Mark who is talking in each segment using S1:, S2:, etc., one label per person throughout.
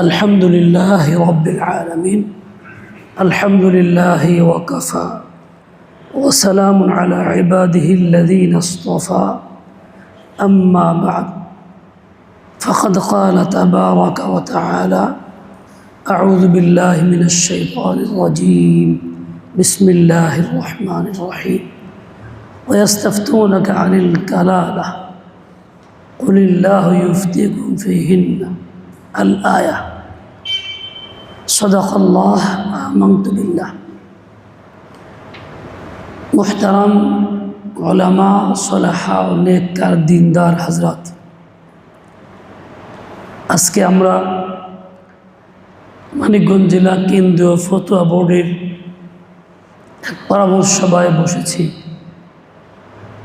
S1: الحمد لله رب العالمين. الحمد لله وكفى. وسلام على عباده الذين اصطفى. أما بعد. فقد قال تبارك وتعالى أعوذ بالله من الشيطان الرجيم. بسم الله الرحمن الرحيم. ويستفتونك عن الكلالة. قل الله يفتيكم فيهن الآية. সদাকল্লাহ আমন্তবিল্লাহ মোহতারাম ওলামা সলাহা নেককার দিনদার হাজরাত আজকে আমরা মানিকগঞ্জ জেলা কেন্দ্রীয় ফতোয়া বোর্ডের এক পরামর্শ সভায় বসেছি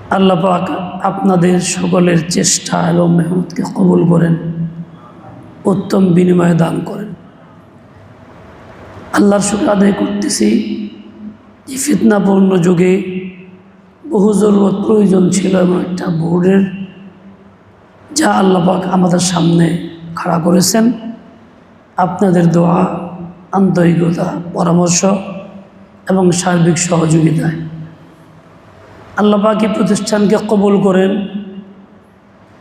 S1: আল্লাপাক আপনাদের সকলের চেষ্টা এবং মেহমতকে কবুল করেন, উত্তম বিনিময় দান করেন। আল্লাহর শুক্র আদায় করতেছি। যে ফিতনাপূর্ণ যুগে বহু জরুরত প্রয়োজন ছিল এবং একটা বোর্ডের যা আল্লাপাক আমাদের সামনে খাড়া করেছেন। আপনাদের দোয়া, আন্তরিকতা, পরামর্শ এবং সার্বিক সহযোগিতায়। আল্লাপাকি প্রতিষ্ঠানকে কবুল করেন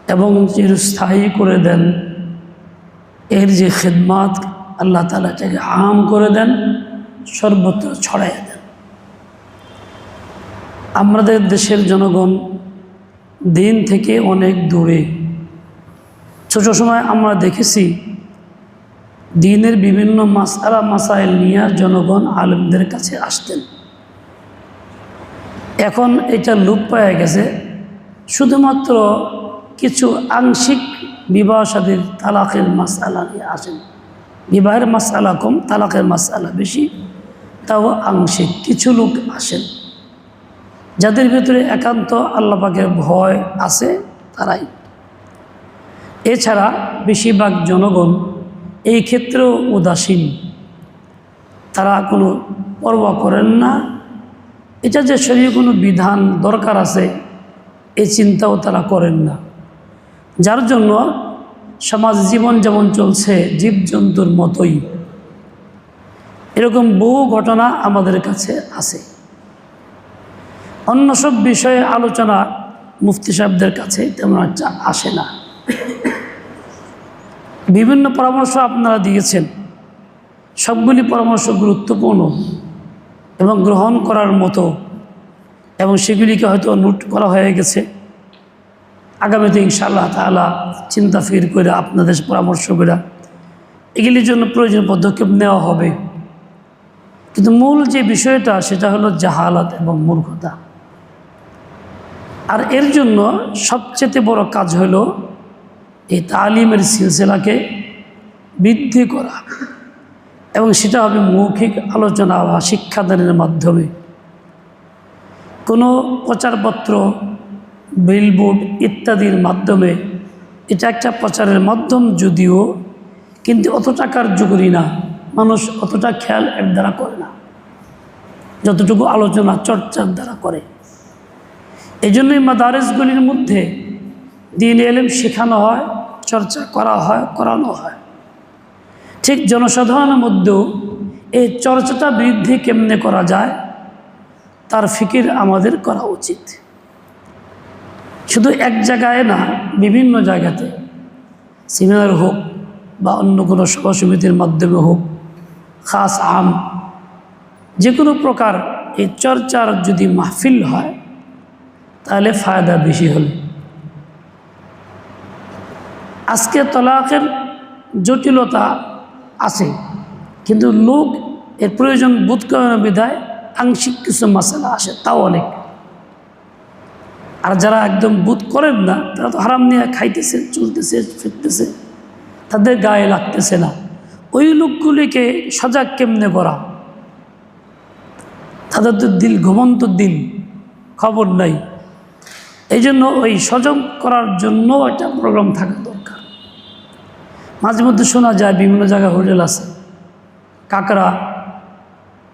S1: এবং চিরস্থায়ী করে দেন। এর যে খেদমাত আল্লাহ তালা এটাকে আম করে দেন, সর্বত্র ছড়াইয়া দেন। আমাদের দেশের জনগণ দিন থেকে অনেক দূরে। ছোট সময় আমরা দেখেছি, দিনের বিভিন্ন মাসালা, মাসাইল নিয়ে জনগণ আলেমদের কাছে আসতেন। এখন এটা লোপ পাওয়া গেছে, শুধুমাত্র কিছু আংশিক বিবাহ সাদীর তালাকের মাসালা নিয়ে আসেন। বিবাহের মাসালা কম, তালাকের মাসালা বেশি, তাও আংশিক কিছু লোক আসেন যাদের ভিতরে একান্ত আল্লাপাকের ভয় আছে, তারাই। এছাড়া বেশিরভাগ জনগণ এই ক্ষেত্রেও উদাসীন। তারা কোনো পরোয়া করেন না। এটা যে শরীরে কোনো বিধান দরকার আছে এই চিন্তাও তারা করেন না। যার জন্য সমাজ জীবন যেমন চলছে, জীবজন্তুর মতোই। এরকম বহু ঘটনা আমাদের কাছে আছে। অন্য সব বিষয়ে আলোচনা মুফতি সাহেবদের কাছে তেমন একটা আসে না। বিভিন্ন পরামর্শ আপনারা দিয়েছেন। সবগুলি পরামর্শ গুরুত্বপূর্ণ এবং গ্রহণ করার মতো এবং সেগুলিকে হয়তো নোট করা হয়ে গেছে। আগামীতে ইনশাআল্লাহ তালা চিন্তা ফির করে আপনাদের পরামর্শ করে এগুলির জন্য প্রয়োজন পদক্ষেপ নেওয়া হবে। কিন্তু মূল যে বিষয়টা সেটা হলো জাহালাত এবং মূর্খতা। আর এর জন্য সবচেয়ে বড় কাজ হলো এই তালিমের সিলসিলাকে বৃদ্ধি করা এবং সেটা হবে মৌখিক আলোচনা বা শিক্ষাদানের মাধ্যমে। কোনো প্রচারপত্র বিলবোর্ড ইত্যাদির মাধ্যমে। এটা একটা প্রচারের মাধ্যম যদিও, কিন্তু অতটা কার্যকরী না। মানুষ অতটা খেয়াল এর দ্বারা করে না। যতটুকু আলোচনা, চর্চার দ্বারা করে। এই জন্যই মাদারেসগুলির মধ্যে দিন এলেম শেখানো হয়, চর্চা করা হয়, করানো হয়। ঠিক জনসাধারণের মধ্যেও এই চর্চাটা বৃদ্ধি কেমনে করা যায়, তার ফিকির আমাদের করা উচিত। শুধু এক জায়গায় না, বিভিন্ন জায়গাতে। সেমিনার হোক বা অন্য কোনো সভা সমিতির মাধ্যমে হোক, খাস আম, যে কোনো প্রকার এই চর্চার যদি মাহফিল হয়, তাহলে ফায়দা বেশি হল। আজকে তলাকের জটিলতা আছে, কিন্তু লোক এর প্রয়োজন বোধ করানোর বিধায় আংশিক কিছু মশালা আসে, তাও অনেক। আর যারা একদম বোধ করেন না, তারা তো হারাম নিয়ে খাইতেছে, চলতেছে, ফিরতেছে। তাদের গায়ে লাগতেছে না। ওই লোকগুলিকে সজাগ কেমনে করা তাদের তো দিল, ঘুমন্ত দিল খবর নাই। এই জন্য ওই সজগ করার জন্য একটা প্রোগ্রাম থাকা দরকার। মাঝে মধ্যে শোনা যায়, বিভিন্ন জায়গায় হোটেল আছে। কাঁকড়া,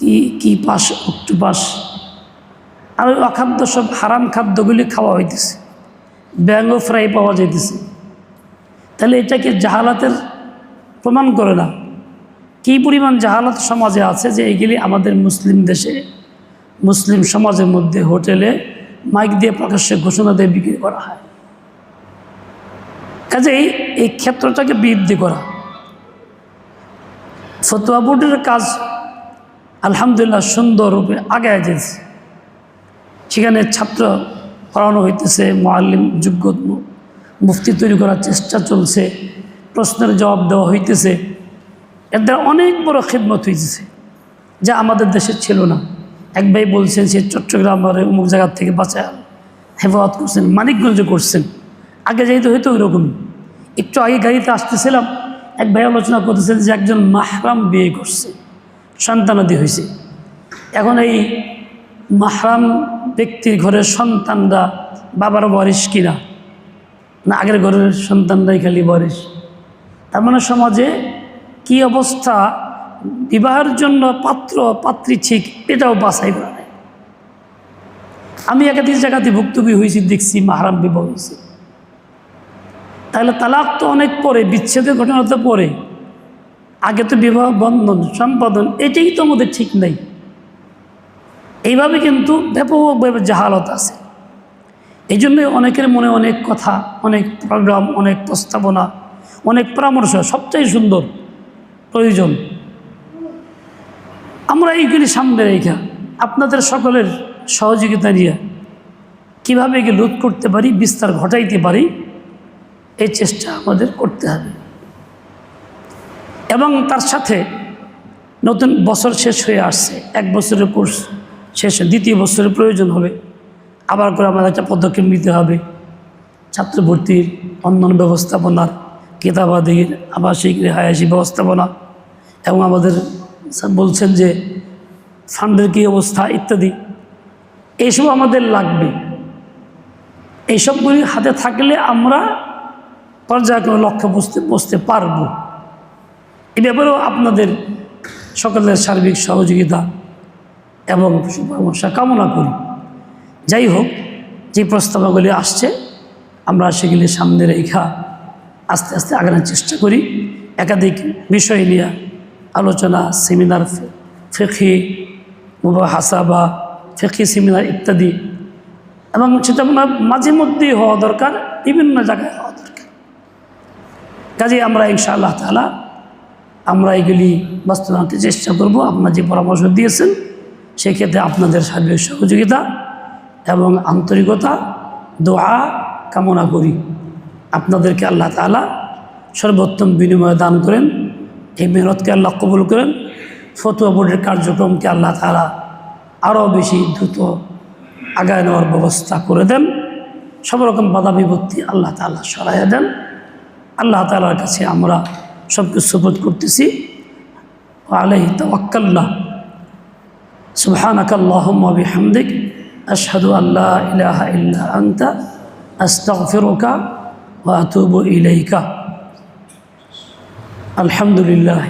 S1: কি কি পাস, অক্টোপাস আর ওই অখাদ্য সব হারাম খাদ্যগুলি খাওয়া হইতেছে। ব্যাঙ্গ ফ্রাই পাওয়া যাইতেছে। তাহলে এটাকে জাহালাতের প্রমাণ করে না? কী পরিমাণ জাহালাত সমাজে আছে যে এইগুলি আমাদের মুসলিম দেশে, মুসলিম সমাজের মধ্যে হোটেলে মাইক দিয়ে প্রকাশ্যে ঘোষণা দিয়ে বিক্রি করা হয়? কাজেই এই ক্ষেত্রটাকে বৃদ্ধি করা। ফতোয়া বোর্ডের কাজ আলহামদুলিল্লাহ সুন্দররূপে আগে যেতেছে সেখানে ছাত্র পড়ানো হইতেছে, মোয়াল্লিম যোগ্য মুফতি তৈরি করার চেষ্টা চলছে, প্রশ্নের জবাব দেওয়া হইতেছে। এর দ্বারা অনেক বড় খেদমত হইতেছে, যা আমাদের দেশে ছিল না। এক ভাই বলছেন, সে চট্টগ্রামের অমুক জায়গার থেকে বাঁচা হেফাজত করছেন, মানিকগঞ্জে করছেন। আগে যেহেতু হয়তো ওইরকমই। একটু আগে গাড়িতে আসতেছিলাম, এক ভাই আলোচনা করতেছেন যে একজন মাহরাম বিয়ে করছে, সন্তানাদি হয়েছে এখন এই মাহরাম ব্যক্তির ঘরের সন্তানরা বাবার বরিস কিনা? না, আগের ঘরের সন্তানরাই খালি বরিস তার মানে সমাজে কি অবস্থা? বিবাহের জন্য পাত্র, পাত্রী ঠিক, এটাও বাছাই করা নেই। আমি একাধিক জায়গাতে ভুক্তভোগী হয়েছি, দেখছি মাহারাম বিবাহ হয়েছে। তাহলে তালাক তো অনেক পরে, বিচ্ছেদের ঘটনা তো পরে। আগে তো বিবাহ বন্ধন, সম্পাদন, এটাই তো আমাদের ঠিক নেই। এইভাবে কিন্তু ব্যাপকভাবে জাহালত আছে। এই জন্যই অনেকের মনে অনেক কথা, অনেক প্রোগ্রাম অনেক প্রস্তাবনা, অনেক পরামর্শ, সবচেয়ে সুন্দর, প্রয়োজন। আমরা এইগুলি সামনে রেখা আপনাদের সকলের সহযোগিতা নিয়ে কীভাবে একে রোধ করতে পারি, বিস্তার ঘটাইতে পারি, এই চেষ্টা আমাদের করতে হবে। এবং তার সাথে নতুন বছর শেষ হয়ে আসছে, এক বছরের কোর্স। শেষ দ্বিতীয় বছরের প্রয়োজন হবে। আবার করে আমাদের একটা পদক্ষেপ নিতে হবে। ছাত্র ভর্তির অন্যান্য ব্যবস্থাপনার কেতাবাদির আবাসিক রেহায়াসী ব্যবস্থাপনা এবং আমাদের বলছেন যে ফান্ডের কী অবস্থা ইত্যাদি। এইসব আমাদের লাগবে। এইসবগুলি হাতে থাকলে আমরা পর্যায়ক্রমে লক্ষ্যে বুঝতে বুঝতে পারব। এ ব্যাপারেও আপনাদের সকলের সার্বিক সহযোগিতা এবং সুপরামর্শ কামনা করি। যাই হোক, যে প্রস্তাবগুলি আসছে, আমরা সেগুলি সামনে রেখা আস্তে আস্তে আগানোর চেষ্টা করি। একাধিক বিষয় নিয়ে আলোচনা, সেমিনার ফেকি মুবা হাসাবা ফেকি সেমিনার ইত্যাদি এবং সেটা আপনার মাঝে মধ্যেই হওয়া দরকার, বিভিন্ন জায়গায় হওয়া দরকার। কাজে আমরা ইনশাআল্লাহ তালা আমরা এগুলি বাস্তবায়নতে চেষ্টা করব। আপনার যে পরামর্শ দিয়েছেন সেক্ষেত্রে আপনাদের সার্বিক সহযোগিতা এবং আন্তরিকতা, দোয়া কামনা করি। আপনাদেরকে আল্লাহ তালা সর্বোত্তম বিনিময় দান করেন, এই মেহনতকে আল্লাহ কবুল করেন। ফতুয়া বোর্ডের কার্যক্রমকে আল্লাহ তালা আরও বেশি দ্রুত আগায় নেওয়ার ব্যবস্থা করে দেন। সব রকম বাধা বিপত্তি আল্লাহ তালা সরাইয়া দেন। আল্লাহ তালার কাছে আমরা সব কিছু সুবোধ করতেছি আলহি তওয়াক্কাল্লাহ سبحانك اللهم وبحمدك أشهد أن لا إله إلا أنت أستغفرك وأتوب إليك الحمد لله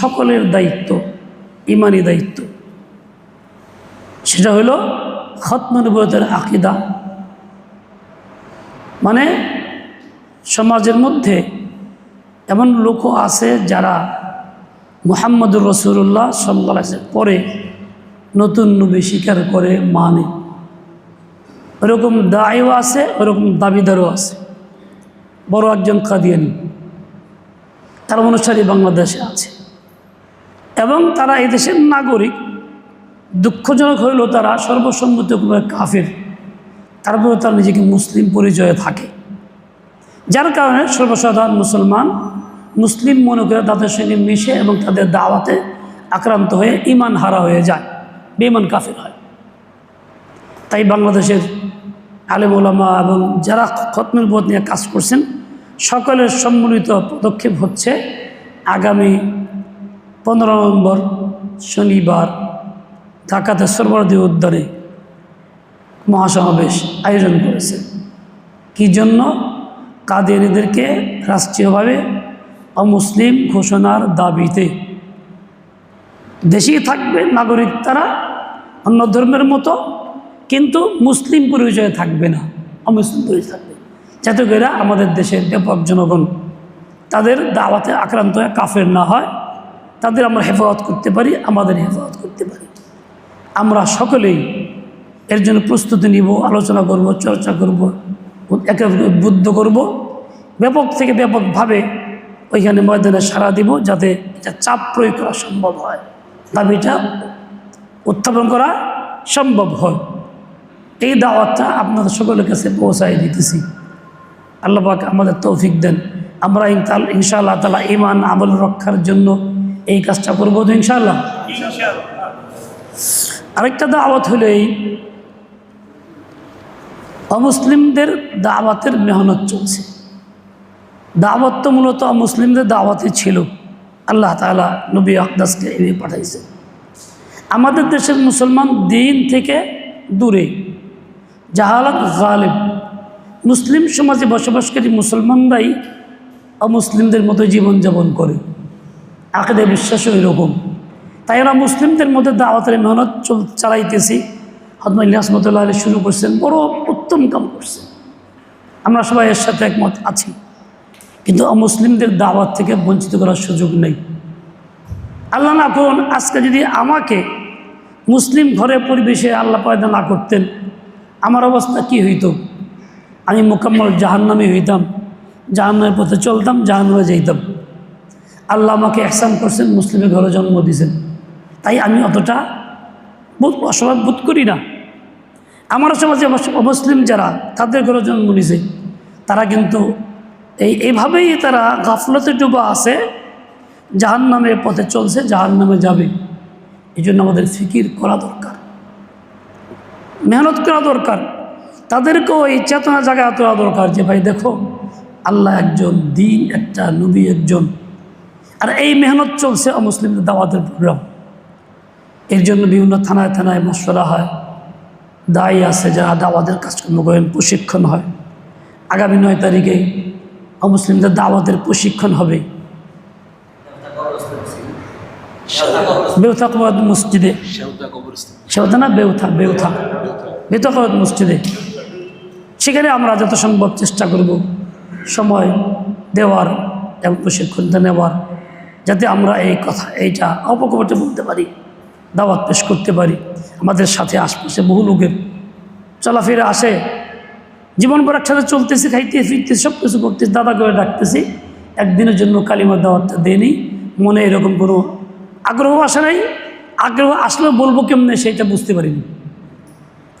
S1: সকলের দায়িত্ব ইমানি দায়িত্ব সেটা হলো খতমনবতের আকিদা মানে সমাজের মধ্যে এমন লোকও আছে যারা মুহাম্মদুর রসুল্লাহ সাল্লা পরে নতুন নবী স্বীকার করে মানে। ওরকম দায়ও আছে, ওরকম দাবিদারও আছে। বড় একজন কাদিয়ানি, তার অনুসারী বাংলাদেশে আছে। এবং তারা এই দেশের নাগরিক, দুঃখজনক হইলেও তারা সর্বসম্মতিক্রমে কাফের। তারপরেও তারা নিজেকে মুসলিম পরিচয়ে থাকে। যার কারণে সর্বসাধারণ মুসলমান মুসলিম মনে করে তাদের সঙ্গে মিশে এবং তাদের দাওয়াতে আক্রান্ত হয়ে ইমান হারা হয়ে যায় বেমান কাফের হয়। তাই বাংলাদেশের আলেম ওলামা এবং যারা খতমের বোধ নিয়ে কাজ করছেন, সকলের সম্মিলিত পদক্ষেপ হচ্ছে আগামী পনেরো নভেম্বর শনিবার ঢাকাতে সর্বরাদি উদ্যানে মহাসমাবেশ আয়োজন করেছে। কি জন্য? কাদিয়ানিদেরকে রাষ্ট্রীয়ভাবে অমুসলিম ঘোষণার দাবিতে। দেশেই থাকবে নাগরিক তারা, অন্য ধর্মের মতো, কিন্তু মুসলিম পরিচয় থাকবে না, অমুসলিম পরিচয় থাকবে। যাতে করে আমাদের দেশের ব্যাপক জনগণ তাদের দাওয়াতে আক্রান্ত হয়ে কাফের না হয়, তাদের আমরা হেফাজত করতে পারি, আমাদের হেফাজত করতে পারি। আমরা সকলেই এর জন্য প্রস্তুতি নিব, আলোচনা করব, চর্চা করব একে উদ্বুদ্ধ করব। ব্যাপক থেকে ব্যাপকভাবে ওইখানে ময়দানে সাড়া দিব যাতে এটা চাপ প্রয়োগ করা সম্ভব হয়। দাবিটা উত্থাপন করা সম্ভব হয়। এই দাওয়াতটা আপনাদের সকলের কাছে পৌঁছাই দিতেছি। আল্লাহ আমাদের তৌফিক দেন। আমরা ইনতাল ইনশাআল্লাহ তালা ইমান আমল রক্ষার জন্য এই কাজটা করব তো ইনশাআল্লাহ? আরেকটা দাওয়াত হলো এই অমুসলিমদের দাওয়াতের মেহনত চলছে। দাওয়াত তো মূলত মুসলিমদের দাওয়াতে ছিল। আল্লাহ তালা নবী আকদাসকে এনে পাঠাইছে। আমাদের দেশের মুসলমান দিন থেকে দূরে। জাহালাত গালেব। মুসলিম সমাজে বসবাসকারী মুসলমানরাই অমুসলিমদের মতো জীবনযাপন করে। আকেদের বিশ্বাসও এরকম। তাই ওরা মুসলিমদের মধ্যে দাওয়াতের মেহনত চল চালাইতেছি। হদমা ইলিয়াসমতুল্লাহ আলী শুরু করছেন, বড় উত্তম কাম করছেন। আমরা সবাই এর সাথে একমত আছি। কিন্তু অমুসলিমদের দাওয়াত থেকে বঞ্চিত করার সুযোগ নেই। আল্লাহ না করুন, আজকে যদি আমাকে মুসলিম ঘরে পরিবেশে আল্লাহ পয়দা না করতেন, আমার অবস্থা কি হইত? আমি মোকাম্মল জাহান্নামে হইতাম, জাহান্নামের পথে চলতাম, জাহান্নামে যাইতাম। আল্লাহ আমাকে একসাম করছেন মুসলিমের ঘরে জন্ম দিয়েছেন। তাই আমি অতটা বোধ অসভাব বোধ করি না। আমার সমাজে অমুসলিম যারা, তাদের ঘরে জন্ম নিছে তারা কিন্তু এই এইভাবেই তারা গাফলতে ডুবা আছে জাহান নামের পথে চলছে জাহান নামে যাবে। এই জন্য আমাদের ফিকির করা দরকার। মেহনত করা দরকার। তাদেরকেও এই চেতনা জায়গায় তোলা দরকার যে, ভাই, দেখো, আল্লাহ একজন, দিন একটা, নবী একজন। আর এই মেহনত চলছে অমুসলিমদের দাওয়াতের প্রোগ্রাম এর জন্য বিভিন্ন থানায় থানায় মশলা হয়। দায়ী আছে যারা দাওয়াতের কাজকর্ম করেন, প্রশিক্ষণ হয়। আগামী নয় তারিখে অমুসলিমদের দাওয়াতের প্রশিক্ষণ হবে। বেউথা কবাদ মসজিদে। সেওতা না বেউথা বেউথা। বেউথা মসজিদে। সেখানে আমরা যত সম্ভব চেষ্টা করব সময় দেওয়ার এবং প্রশিক্ষণটা নেওয়ার, যাতে আমরা এই কথা, এইটা অপকপটে বলতে পারি, দাওয়াত পেশ করতে পারি। আমাদের সাথে আশপাশে বহু লোকের চলাফেরা আসে। জীবনভর একসাথে চলতেছি খাইতে ফিরতেছি সব কিছু করতেছি দাদা করে ডাকতেছি। একদিনের জন্য কালিমার দাওয়াতটা দেয়নি। মনে এরকম কোনো আগ্রহ আসে নাই। আগ্রহ আসলেও বলব কেমনে সেটা বুঝতে পারিনি।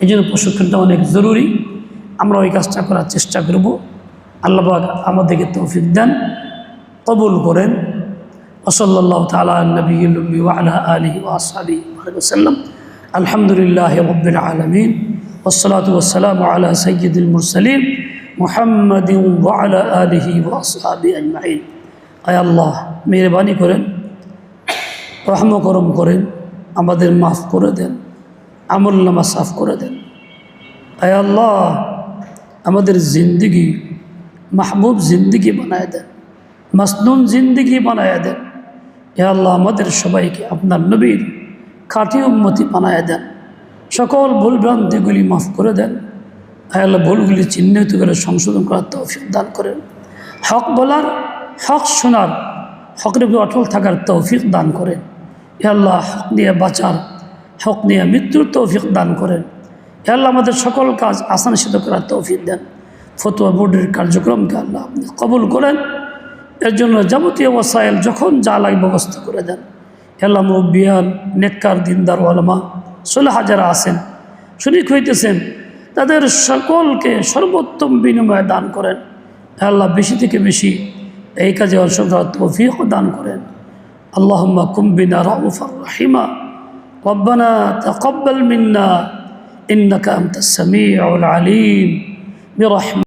S1: এই জন্য প্রশিক্ষণটা অনেক জরুরি। আমরা ওই কাজটা করার চেষ্টা করব। আল্লাহবাক আমাদেরকে তৌফিক দেন, কবুল করেন। ওসল্লাহ তালা ওসাল্লাম আলহামদুলিল্লাহ আলমিন। ওসলাত ওসালাম আলা সৈয়দুল মুরসালিম মোহাম্মদ ওয়ালা আলহি ওসলাবি আজমাইন আয় আল্লাহ, মেহরবানি করেন রহমকরম করেন, আমাদের মাফ করে দেন, আমল নামা সাফ করে দেন। আয় আল্লাহ, আমাদের জিন্দিগি মাহবুব জিন্দিগি বানায় দেন, মাসনুন জিন্দিগি বানায় দেন। এ আল্লাহ, আমাদের সবাইকে আপনার নবীর খাঁটি উন্মতি বানায় দেন। সকল ভুলভ্রান্তিগুলি মাফ করে দেন। আল্লাহ ভুলগুলি চিহ্নিত করে সংশোধন করার তৌফিক দান করেন। হক বলার, হক শোনার, হকের উপরে অটল থাকার তৌফিক দান করেন। আল্লাহ, হক নিয়ে বাঁচার, হক নিয়ে মৃত্যুর তৌফিক দান করেন। আল্লাহ, আমাদের সকল কাজ আসান সিদ্ধ করার তৌফিক দেন। ফতুয়া বোর্ডের কার্যক্রমকে আল্লাহ আপনি কবুল করেন। এর জন্য যাবতীয় ওসাইল যখন যা লাগে ব্যবস্থা করে দেন। আল্লাহ মুরব্বিয়ান, নেককার, দিনদার ওয়ালামা ষোলো হাজার আছেন শরিক হইতেছেন তাদের সকলকে সর্বোত্তম বিনিময়ে দান করেন হে আল্লাহ বেশি থেকে বেশি এই কাজে অংশগ্রহণ তৌফিক দান করেন اللهم كن بنا رؤوفا رحيما ربنا تقبل منا إنك أنت السميع العليم برحمة